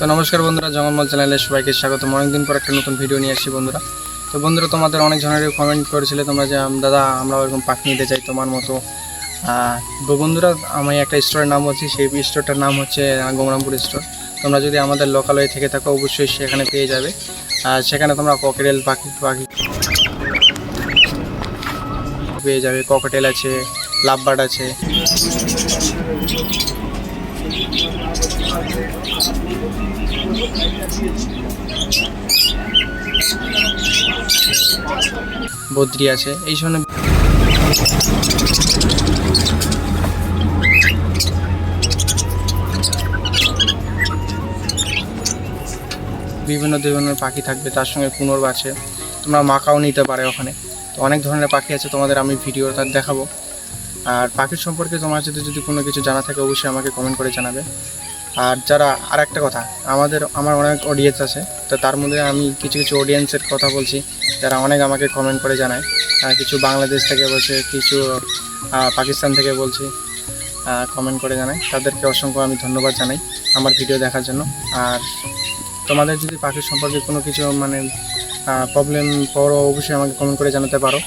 তো নমস্কার বন্ধুরা জঙ্গলমল চ্যানেলে সবাইকে স্বাগত। অনেকদিন পর একটা নতুন ভিডিও নিয়ে আসছি বন্ধুরা। তো বন্ধুরা, তোমাদের অনেক জনের কমেন্ট করেছিলে তোমরা যে দাদা, আমরা ওরকম পাখি নিতে চাই তোমার মতো। তো বন্ধুরা, আমি একটা স্টোরের নাম বলছি, সেই স্টোরটার নাম হচ্ছে গোমরামপুর স্টোর তোমরা যদি আমাদের লোকালয়ে থেকে থাকো, অবশ্যই সেখানে পেয়ে যাবে। আর সেখানে তোমরা ককেটেল পাখি পাখি পেয়ে যাবে। ককেটেল আছে, লাভবার্ড আছে। বদ্রি আছে, এই ধরনের বিভিন্ন ধরনের পাখি থাকবে, তার সঙ্গে পুনর্ব আছে। তোমরা মাকাও নিতে পারে ওখানে। তো অনেক ধরনের পাখি আছে, তোমাদের আমি ভিডিও তার দেখাবো। আর পাখির সম্পর্কে তোমার যদি যদি কোনো কিছু জানা থাকে, অবশ্যই আমাকে কমেন্ট করে জানাবে। আর যারা আর একটা কথা, আমাদের, আমার অনেক অডিয়েন্স আছে, তো তার মধ্যে আমি কিছু কিছু অডিয়েন্সের কথা বলছি, যারা অনেক আমাকে কমেন্ট করে জানায়। কিছু বাংলাদেশ থেকে বলছে, কিছু পাকিস্তান থেকে বলছি কমেন্ট করে জানায়। তাদেরকে অসংখ্য আমি ধন্যবাদ জানাই আমার ভিডিও দেখার জন্য। আর তোমাদের যদি পাখির সম্পর্কে কোনো কিছু মানে প্রবলেম পড়ো, অবশ্যই আমাকে কমেন্ট করে জানাতে পারো।